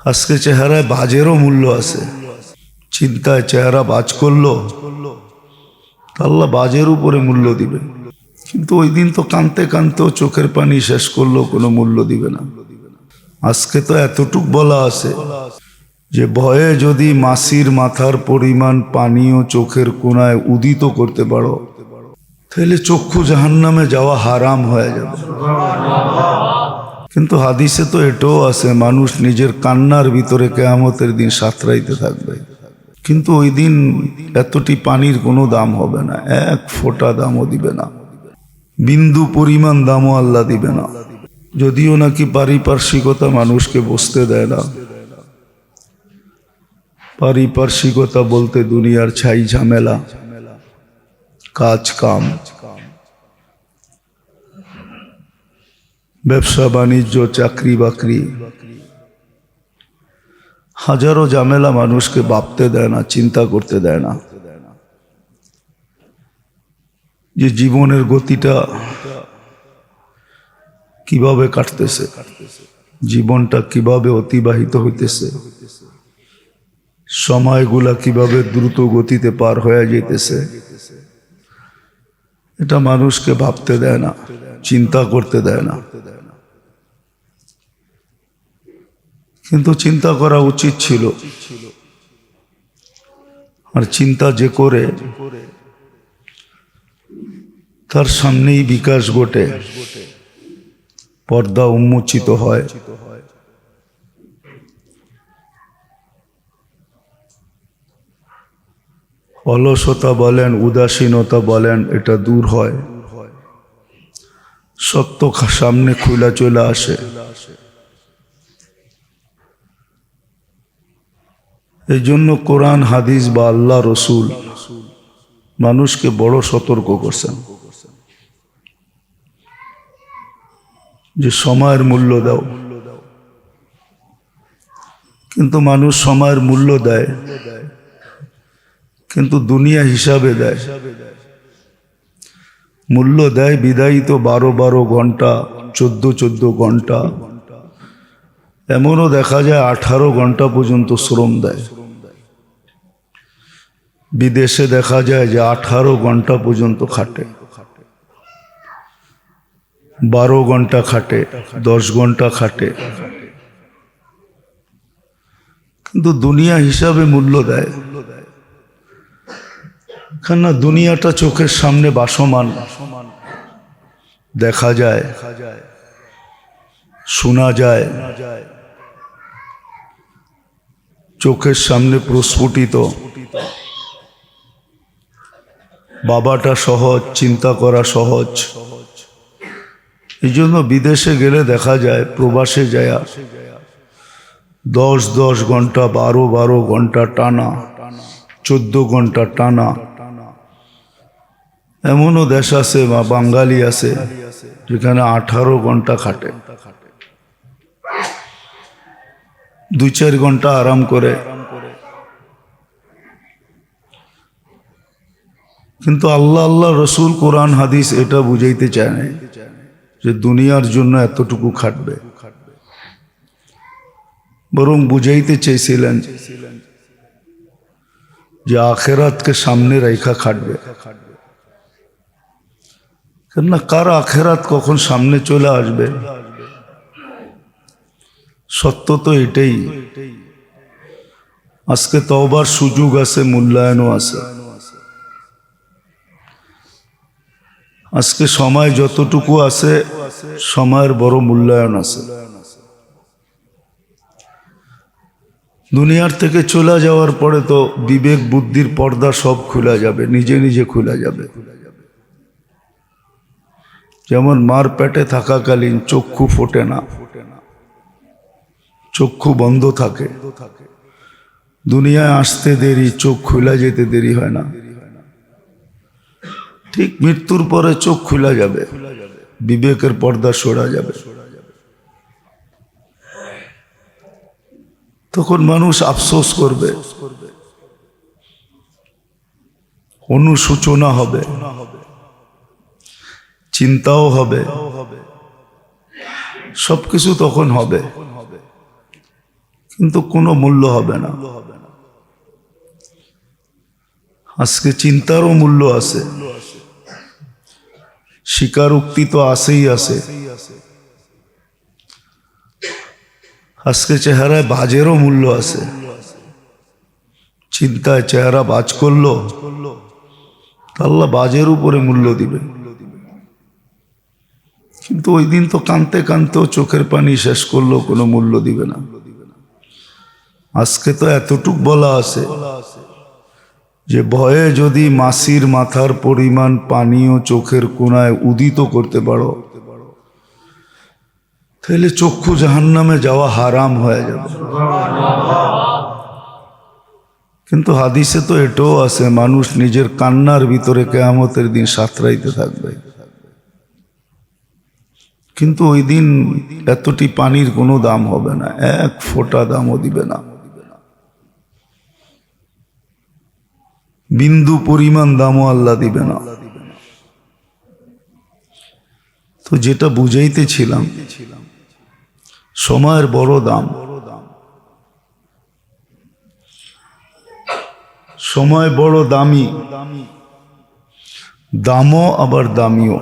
আজকে চেহারায় বাজেরও মূল্য আছে। চিন্তায় চেহারা বাজ করল, আল্লাহ বাজের উপরে মূল্য দিবে। কিন্তু ওই দিন তো কানতে কানতেও চোখের পানি শেষ করলেও কোনো মূল্য দিবে না। আজকে তো এতটুক বলা আছে যে ভয়ে যদি মাসির মাথার পরিমাণ পানীয় চোখের কোনায় উদিত করতে পারো, তাহলে চক্ষু জাহান্নামে যাওয়া হারাম হয়ে যাবে। কিন্তু হাদিসে তো এটাও আছে, মানুষ নিজের কান্নার ভিতরে কেয়ামতের দিন সাঁতরাইতে থাকবে। কিন্তু ওই দিন এতটি পানির কোনো দাম হবে না, এক ফোঁটা দামও দিবে না। বিন্দু পরিমাণ দামও আল্লাহ দিবে না। যদিও নাকি পারিপার্শ্বিকতা মানুষকে বসতে দেয় না। পারিপার্শ্বিকতা বলতে দুনিয়ার ছাই ঝামেলা, কাজ কাম। ব্যবসা, বাণিজ্য, চাকরি, বাকরি। হাজারো ঝামেলা মানুষকে ভাবতে দেয় না, চিন্তা করতে দেয় না। যে জীবনের গতিটা কীভাবে কাটতেছে, জীবনটা কীভাবে অতিবাহিত হইতেছে, সময়গুলা কীভাবে দ্রুত গতিতে পার হয়ে যেতেছে এটা মানুষকে ভাবতে দেয় না, চিন্তা করতে দেয় না। কিন্তু চিন্তা করা উচিত ছিল। আর চিন্তা যে করে, তার সামনেই বিকাশ ঘটে। পর্দা উন্মোচিত হয়। অলসতা বলেন, উদাসীনতা বলেন, এটা দূর হয়। সত্য সামনে খুলা চলে আসে। এই জন্য কোরআন, হাদিস বা আল্লাহ রসুল মানুষকে বড় সতর্ক করছেন। যে সময়ের মূল্য দাও। কিন্তু মানুষ সময়ের মূল্য দেয়, কিন্তু দুনিয়া হিসাবে দেয়। মূল্য দেয় বিদায়ী তো বারো বারো ঘণ্টা, চোদ্দ চোদ্দ ঘণ্টা। এমনও দেখা যায় আঠারো ঘণ্টা পর্যন্ত শ্রম দেয়। বিদেশে দেখা যায় যে আঠারো ঘণ্টা পর্যন্ত খাটে। বারো ঘণ্টা খাটে, দশ ঘণ্টা খাটে। কিন্তু দুনিয়া হিসাবে মূল্য দেয়। কেননা দুনিয়াটা চোখের সামনে বাসমান। দেখা যায়, শোনা যায়। চোখের সামনে প্রস্ফুটিত। বাবাটা সহজ, চিন্তা করা সহজ। এই জন্য বিদেশে গেলে দেখা যায়, প্রবাসে যায়। দশ দশ ঘণ্টা, বারো বারো ঘণ্টা টানা, চোদ্দ ঘণ্টা টানা। এমনও দেশ আছে, বা বাঙালি আছে, যেখানে আঠারো ঘণ্টা খাটে। দুই চার ঘণ্টা আরাম করে। কিন্তু আল্লাহ আল্লাহ রসুল কোরআন, হাদিস এটা বুঝাইতে চায় না যে দুনিয়ার জন্য এতটুকু খাটবে। বরং বুঝাইতে চেয়েছিলেন যে আখেরাতকে সামনে রেখা খাটবে। কেননা কার আখেরাত কখন সামনে চলে আসবে? সত্য তো এটাই। আজকে তওবার সুযোগ আছে, মূল্যায়নও আছে। আজকে সময় যতটুকু আছে, সময়ের বড় মূল্যায়ন আছে। দুনিয়ার থেকে চলে যাওয়ার পরে তো বিবেক, বুদ্ধির পর্দা সব খোলা যাবে, নিজে নিজে খোলা যাবে। যেমন মার পেটে থাকাকালীন চক্ষু ফোটে না, চক্ষু বন্ধ থাকে। দুনিয়ায় আসতে দেরি, চোখ খোলা যেতে দেরি হয় না। ঠিক মৃত্যুর পরে চোখ খোলা যাবে। বিবেকের পর্দা সরা যাবে। তখন মানুষ আফসোস করবে। অনুসূচনা হবে। চিন্তাও হবে। সবকিছু তখন হবে। কিন্তু কোনো মূল্য হবে না। আজকে চিন্তারও মূল্য আছে। স্বীকারোক্তি তো আসেই আছে। আজকে চেহারায় বাজেরও মূল্য আছে। চিন্তায় চেহারা বাজ করল, আল্লাহ বাজের উপরে মূল্য দিবে। কিন্তু ওই দিন তো কানতে কানতেও চোখের পানি শেষ করল কোনো মূল্য দিবে না। আজকে তো এতটুক বলা আছে। যে ভয়ে যদি মাসির মাথার পরিমাণ পানীয় চোখের কোনায় উদিত করতে পারো, তাহলে চক্ষু জাহান্নামে যাওয়া হারাম হয়ে যাবে। কিন্তু হাদিসে তো এটাও আছে, মানুষ নিজের কান্নার ভিতরে কেয়ামতের দিন সাঁতরাইতে থাকবে। কিন্তু ওই দিন এতটি পানির কোনো দাম হবে না, এক ফোঁটা দামও দিবে না। বিন্দু পরিমাণ দামও আল্লাহ দিবে না। তো যেটা বুঝাইতেছিলাম, সময়ের বড় দাম। সময় বড় দামি, দামও আবার দামিও।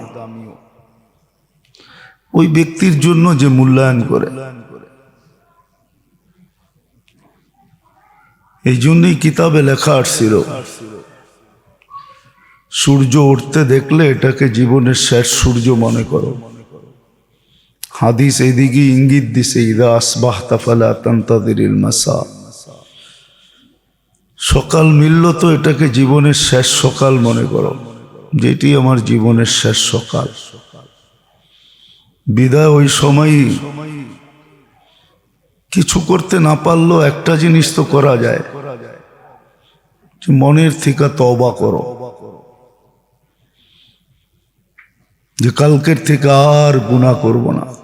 ওই ব্যক্তির জন্য যে মূল্যায়ন করে। এই জন্যই কিতাবে লেখা আসছিল সূর্য উঠতে দেখলে এটাকে জীবনের শেষ সূর্য মনে করো। হাদিস এদিকে ইঙ্গিত দিছে, ইদা আসবাহ তাফালা মাসা। সকাল মিলল তো এটাকে জীবনের শেষ সকাল মনে করো, যেটি আমার জীবনের শেষ সকাল। বিদায় ওই সময় কিছু করতে না পারলেও একটা জিনিস তো করা যায় মনের থেকে তবা করো। যে কালকের থেকে আর গুণা করব না।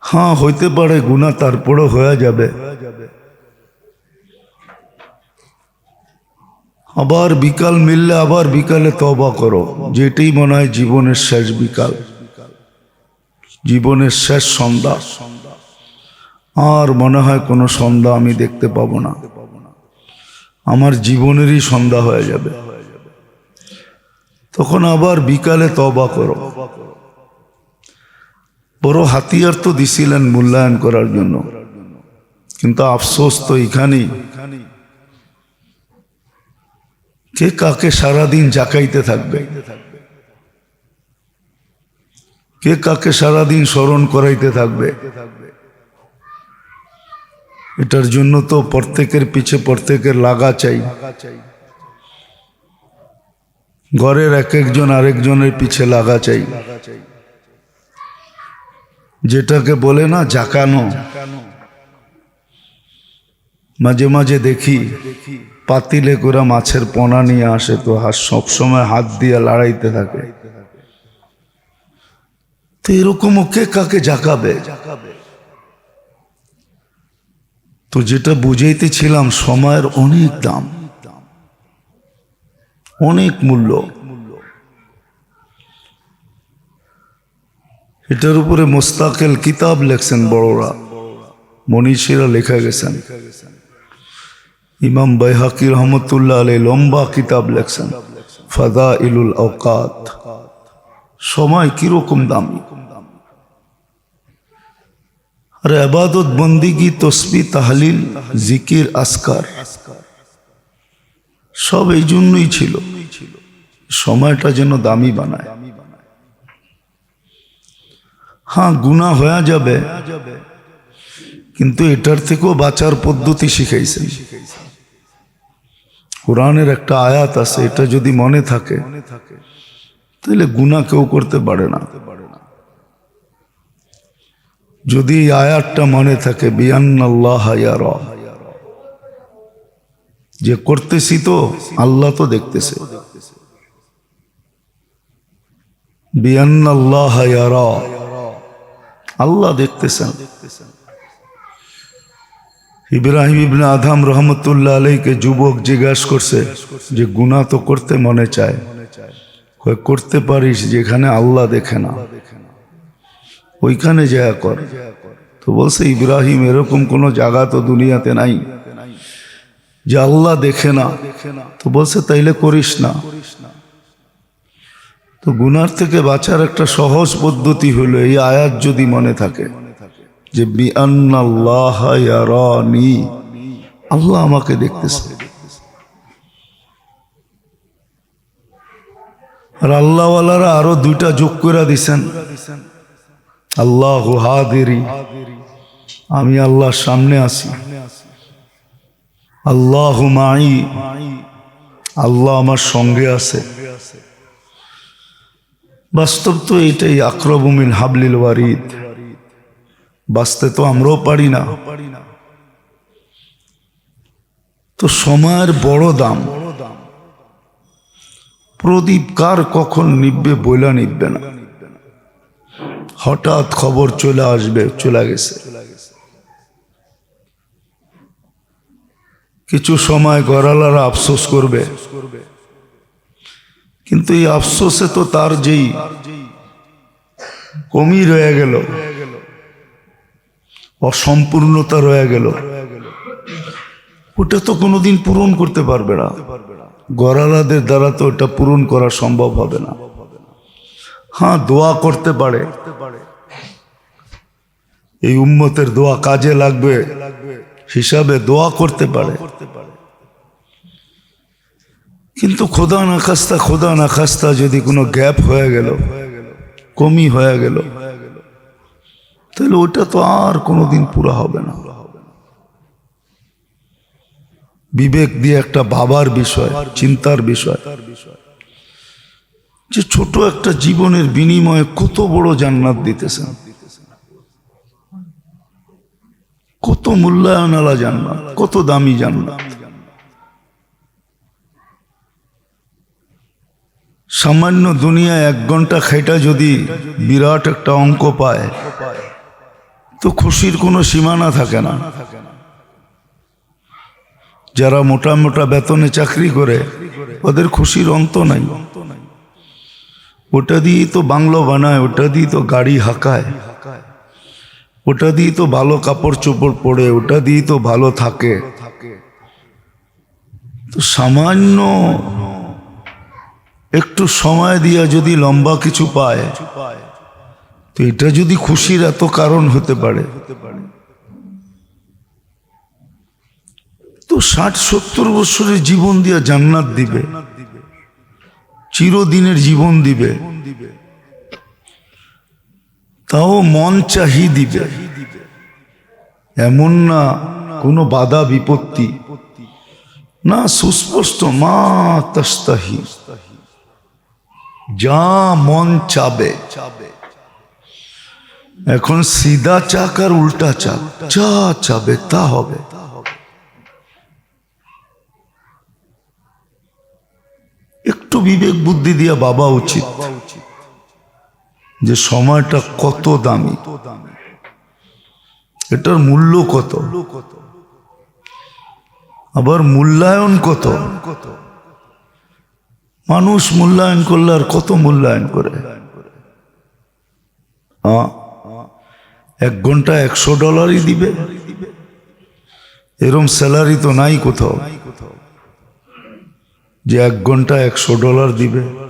হ্যাঁ হইতে পারে গুণা তারপরও হয়ে যাবে। আবার বিকাল মিললে আবার বিকালে তবা করো। যেটাই মনে হয় জীবনের শেষ বিকাল। জীবনের শেষ সন্ধ্যা। আর মনে হয় কোনো সন্ধ্যা আমি দেখতে পাবো না। আমার জীবনেরই সন্ধ্যা হয়ে যাবে। তখন আবার বিকালে তবা করো। বড় হাতিয়ার তো দিছিলেন মূল্যায়ন করার জন্য। কিন্তু আফসোস তো এখানেই। কে কাকে সারাদিন জাকাইতে থাকবে? কে কাকে সারাদিন স্মরণ করাইতে থাকবে? এটার জন্য তো প্রত্যেকের পিছে প্রত্যেকের লাগা চাই। ঘরের এক একজন আরেকজনের পিছে লাগা চাই। যেটাকে বলে না জাকানো। মাঝে মাঝে দেখি পাতিলে করে মাছের পোনা নিয়ে আসে তো হাত সবসময় হাত দিয়ে লড়াইতে থাকে। তো এরকম ওকে কাকে জাকাবে? তো যেটা বুঝাইতেছিলাম, সময়ের অনেক দাম। অনেক মূল্য। এটার উপরে মোস্তাকেল কিতাব লেখছেন বড়রা। মনীষীরা লেখা গেছেন। ইমাম বাইহাকি রহমতুল্লাহ আলী লম্বা কিতাব লেখছেন। ফাদা ইলুল আওকাত। সময় কীরকম দামি। আর আবাদত বন্দিগি, তসবি, তাহলিল, জিকির আসকার সব এই জন্যই ছিল। সময়টা যেন দামি বানায়। হ্যাঁ গুণা হয়ে যাবে। কিন্তু এটার থেকেও বাঁচার পদ্ধতি শিখাইছেন। কোরআনের একটা আয়াত আছে, এটা যদি মনে থাকে, তাহলে গুণা কেউ করতে পারে না। যদি আয়াতটা মনে থাকে বিয়ান্নাল্লাহ ইয়ারা যে করতেছি তো আল্লাহ তো দেখতেছে। আল্লাহ দেখতেছেন। ইব্রাহিম ইবনে আধাম রহমতুল্লাহ আলাইকে যুবক জিজ্ঞাসা করছে যে গুণা তো করতে মনে চায়? করতে পারিস যেখানে আল্লাহ দেখে না। ওইখানে যা কর। তো বলছে, ইব্রাহিম, এরকম কোনো জায়গা তো দুনিয়াতে নাই। যে আল্লাহ দেখে না, তো বলছে, তাইলে করিস না। তো গুনার থেকে বাঁচার একটা সহজ পদ্ধতি হলো এই আয়াত যদি মনে থাকে যে আল্লাহ আমাকে দেখতেছে। আর আল্লাহওয়ালারা আরও দুইটা যোগ করে দিছেন। আল্লাহ হাদেরি। আমি আল্লাহর সামনে আছি। আল্লাহ মাই। আল্লাহ আমার সঙ্গে আছে। বাস্তব তো এটাই আক্রবমিন হাবলিল ওয়ারিদ। বাঁচতে তো আমরাও পারি না। তো সময়ের বড় দাম। প্রদীপ কার কখন নিববে বইলা নিববে না। হঠাৎ খবর চলে আসবে, চলে গেছে। কিছু সময় গড়ালারা আফসোস করবে। কিন্তু এই আফসোসে তো তার যেই কমি রয়ে গেল, অসম্পূর্ণতা রয়ে গেল। ওটা তো কোনোদিন পূরণ করতে পারবে না। গড়ালাদের দ্বারা তো ওটা পূরণ করা সম্ভব হবে না। হ্যাঁ দোয়া করতে পারে। এই উম্মতের দোয়া কাজে লাগবে। হিসাবে দোয়া করতে পারে। কিন্তু খোদা না খাস্তা, খোদা না খাস্তা যদি কোনো গ্যাপ হয়ে গেল, কমি হয়ে গেল, তাহলে ওটা তো আর কোনোদিন পুরা হবে না। বিবেক দিয়ে একটা বাবার বিষয়, চিন্তার বিষয়। যে ছোট একটা জীবনের বিনিময়ে কত বড় জান্নাত দিতেছেন। কত মূল্যায়ন আলা জান্নাত কত দামি জান্নাত সামান্য দুনিয়ায় এক ঘণ্টা খাইটা যদি বিরাট একটা অঙ্ক পায়, তো খুশির কোনো সীমানা থাকে না। যারা মোটা মোটা বেতনে চাকরি করে, ওদের খুশির অন্ত নাই। ওটা দিয়েই তো বাংলো বানায়, ওটা দিয়ে তো গাড়ি হাঁকায়। ওটা দিয়ে তো ভালো কাপড় চোপড় পরে, ওটা দিয়ে তো ভালো থাকে। তো সামান্য একটু সময় দিয়া যদি লম্বা কিছু পায়, তো এটা যদি খুশির এত কারণ হতে পারে। তো ষাট সত্তর বছরের জীবন দিয়া জান্নাত দিবে, চিরদিনের জীবন দিবে। তাও মন চাহি দিবে। এমন না কোনো বাধা বিপত্তি। না সুস্পষ্ট, মা তস্তাহি। যা মন চাবে। চাবে এখন সিধা চাক আর উল্টা চাক। যা চাবে তা হবে। একটু বিবেক বুদ্ধি দিয়া বাবা উচিত। যে সময়টা কত দামি। এটার মূল্য কত? আবার মূল্যায়ন কত? মানুষ মূল্যায়ন করলে আর কত মূল্যায়ন করে? এক ঘণ্টা একশো ডলারই দিবে। এরম স্যালারি তো নাই কোথাও। যে এক ঘণ্টা একশো ডলার দিবে।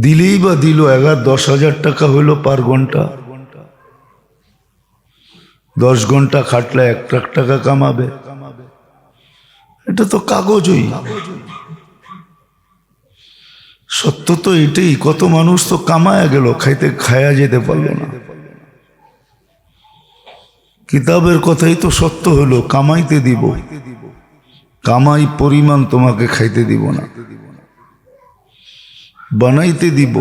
দিলেই বা দিল, এগার দশ হাজার টাকা হইল পার ঘণ্টা। দশ ঘণ্টা খাটলে এক লাখ টাকা কামাবে। এটা তো কাগজই। সত্য তো এটাই, কত মানুষ তো কামায়া গেল, খাইতে খায়া যেতে পারল না। কিতাবের কথাই তো সত্য হলো, কামাইতে দিব। কামাই পরিমাণ তোমাকে খাইতে দিব না। বানাইতে দিব।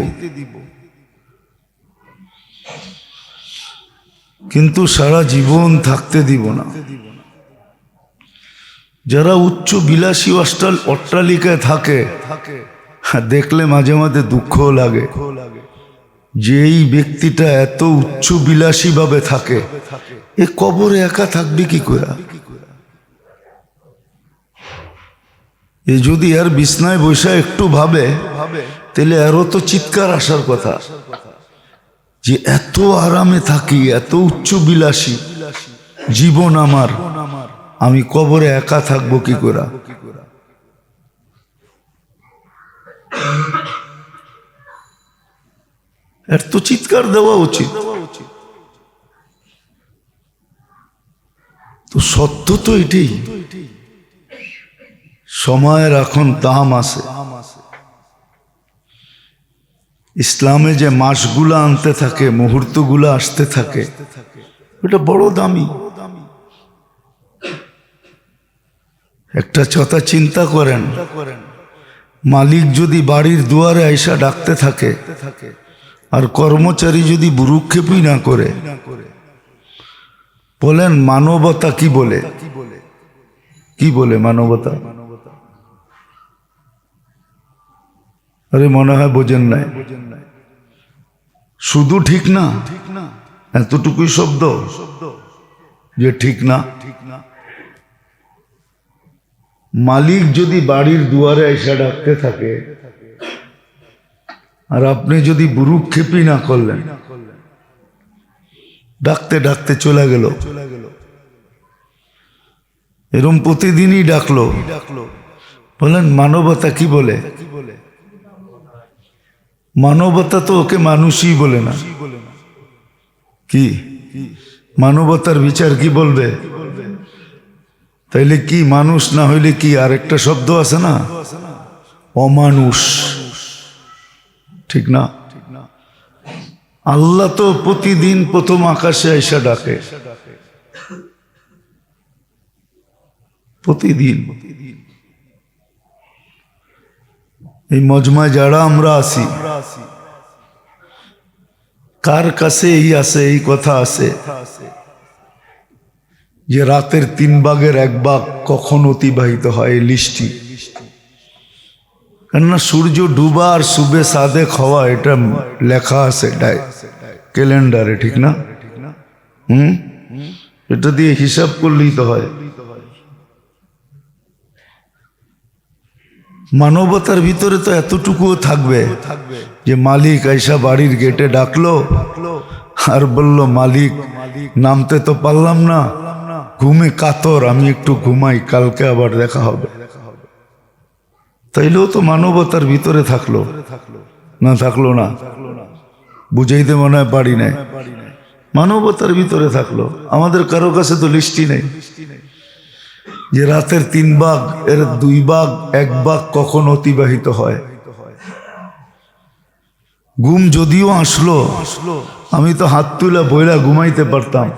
কিন্তু সারা জীবন থাকতে দিব না। যারা উচ্চ বিলাসী অষ্টাল অট্টালিকায় থাকে, দেখলে মাঝে মাঝে দুঃখ লাগে। যে এই ব্যক্তিটা এত উচ্চ বিলাসী ভাবে থাকে, এ কবরে একা থাকবে কি করে? এ যদি আর বিছনায় বসে একটু ভাবে, তাহলে এরও তো চিৎকার আসার কথা। যে এত আরামে থাকি, এত উচ্চ বিলাসী, জীবন আমার, আমি কবরে একা থাকব কি করে? এর তো চিৎকার দেওয়া উচিত। তো সত্য তো এটাই। সময়ের এখন দাম আছে। ইসলামে যে মাসগুলো আনতে থাকে, মুহূর্তগুলো আসতে থাকে, ওটা বড় দামি। একটা কথা চিন্তা করেন, মালিক যদি বাড়ির দুয়ারে আইসা ডাকতে থাকে, আর কর্মচারী যদি বুরুক্ষেপই না করে, বলেন মানবতা কি বলে? কি বলে মানবতা? আরে মনে হয় বোঝেন নাই। শুধু ঠিক না, এতটুকুই শব্দ যে ঠিক না। মালিক যদি বাড়ির দুয়ারে এসে ডাকতে থাকে আর আপনি যদি বুরুক্ষেপই না করলেন, ডাকতে ডাকতে চলে গেল। এরম প্রতিদিনই ডাকলো। বলেন, মানবতা কি বলে? মানবতা তো ওকে মানুষই বলে না। কি? মানবতার বিচার কি বলবে? তাইলে কি মানুষ না হইলে কি আর একটা শব্দ আছে না? অমানুষ। ঠিক না? আল্লাহ তো প্রতিদিন প্রথম আকাশে আইসা ডাকে। প্রতিদিন প্রতিদিন। এই মজমায় যারা আমরা আসি কার কাছে এই আছে, এই কথা আছে? যে রাতের তিন ভাগের এক ভাগ কখন অতিবাহিত হয় এই কেননা সূর্য ডুবা আর সুবে সাদে খাওয়া এটা লেখা আছে ক্যালেন্ডারে, ঠিক না? হুম? এটা দিয়ে হিসাব করলেই তো হয়। মানবতার ভিতরে তো এতটুকুও থাকবে যে মালিক আইসা বাড়ির গেটে ডাকলো আর বলল, মালিক, নামতে তো পারলাম না। ঘুমে কাতর, আমি একটু ঘুমাই, কালকে আবার দেখা হবে। তাইলেও তো মানবতার ভিতরে থাকল। না থাকল না। বুঝাইতে মনে হয় পারি নাই। মানবতার ভিতরে থাকল। আমাদের কারও কাছে তো লিস্টি নেই। যে রাতের তিন ভাগ এর দুই ভাগ এক ভাগ কখন অতিবাহিত হয়? ঘুম যদিও আসলো, আমি তো হাত তুলে বইলা ঘুমাইতে পারতাম।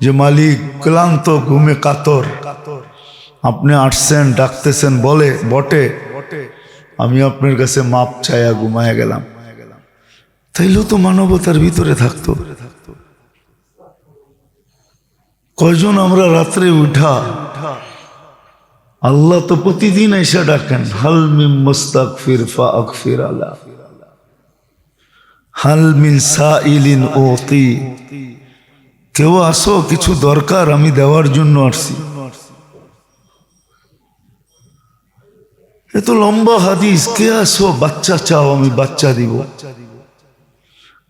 যে মালিক, ক্লান্ত ঘুমে কাতর। আপনি আসছেন, ডাকতেছেন, বলে, বটে। আমি আপনার কাছে মাপ চায়া ঘুমায় গেলাম। তাইলেও তো মানবতার ভিতরে থাকতো। কয়জন আমরা রাত্রে উঠা? আল্লাহ তো প্রতিদিন এসে ডাকেন, হাল মিম মুস্তাক ফির ফাক ফির আলা। হাল মিন সাইলিন ওতি কেউ আসো, কিছু দরকার, আমি দেওয়ার জন্য আসছি। এ তো লম্বা হাদিস, কে আসো, বাচ্চা চাও, আমি বাচ্চা দিব।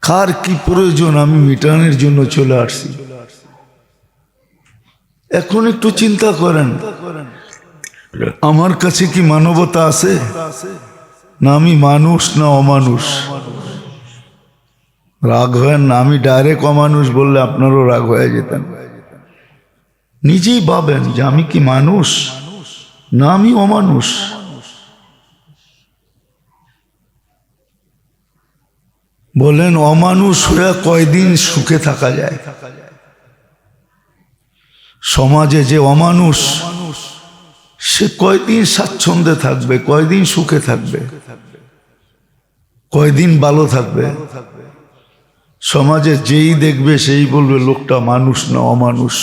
কার কি প্রয়োজন, আমি মিটানের জন্য চলে আসছি। এখন একটু চিন্তা করেন। আমার কাছে কি মানবতা আছে? না আমি মানুষ, না অমানুষ? রাগ হয় না, আমি ডাইরেক্ট অমানুষ বললে আপনারও রাগ হয়ে যেতেন নিজেই ভাবেন যে আমি কি মানুষ, না আমি অমানুষ? বলেন, অমানুষ হয়ে কয়দিন সুখে থাকা যায়? সমাজে যে অমানুষ, সে কয়দিন স্বাচ্ছন্দ্যে থাকবে, কয়দিন সুখে থাকবে, কয়দিন ভালো থাকবে? সমাজে যেই দেখবে, সেই বলবে, লোকটা মানুষ না অমানুষ।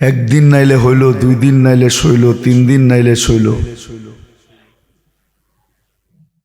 একদিন নাইলে হইল, দুই দিন নাইলে সইল, তিন দিন নাইলে সইল।